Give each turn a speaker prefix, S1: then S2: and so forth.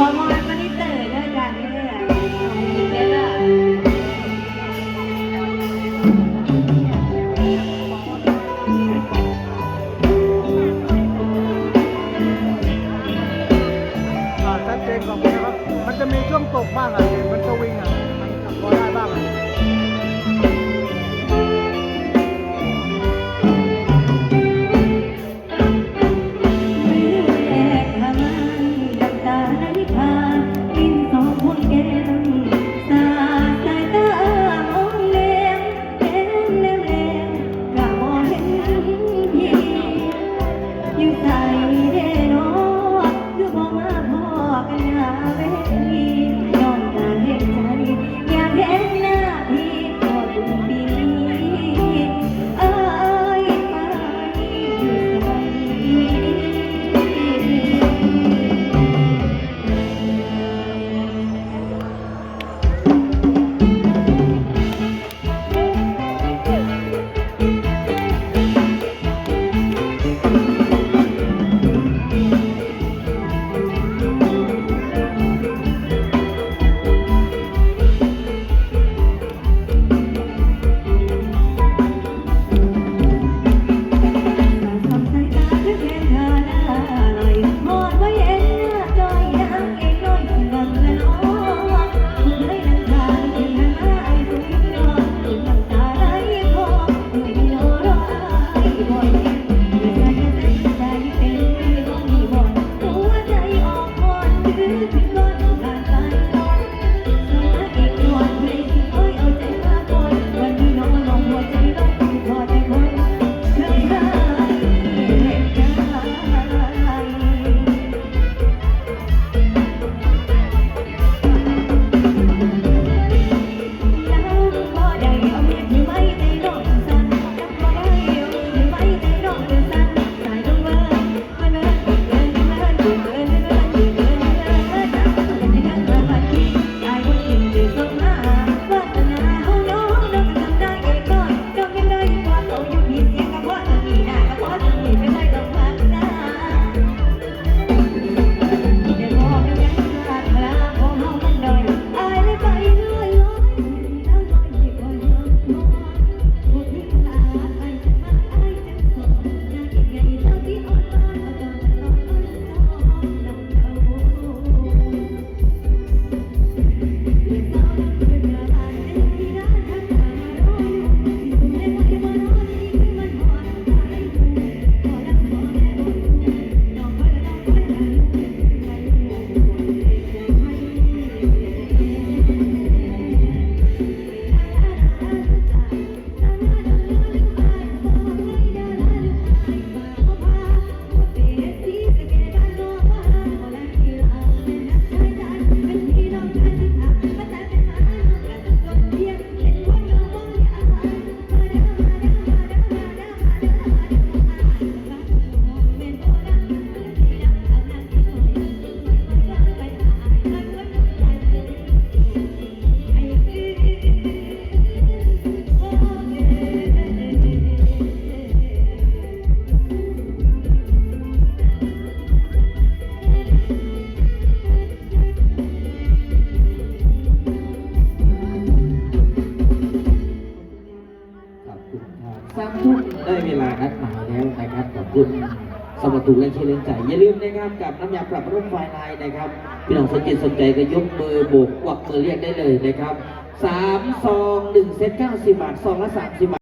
S1: มอนไม่ได้เต๋อเด้อจ้ะเด้อเด้อ
S2: ชัดเจนกว่าผมนะครับ มันจะมีช่วงตกบ้างอะเห็นมันสวิงอะพอได้บ้างอะ
S1: สามทุ่มได้เวลานัดหมายแล้วนะค
S3: รับขอบคุณสมรถูกและเชื่อเลินใจอย่าลืมนะครับกับน้ำยาปรับรูปไฟลายนะครับพี่น้องสนใจสนใจก็ยกมือโบกกวักมือเรียกได้เลยนะครับสามซองหนึ่งเซ็ตเก้าสิบบาทซองละสามสิบบาท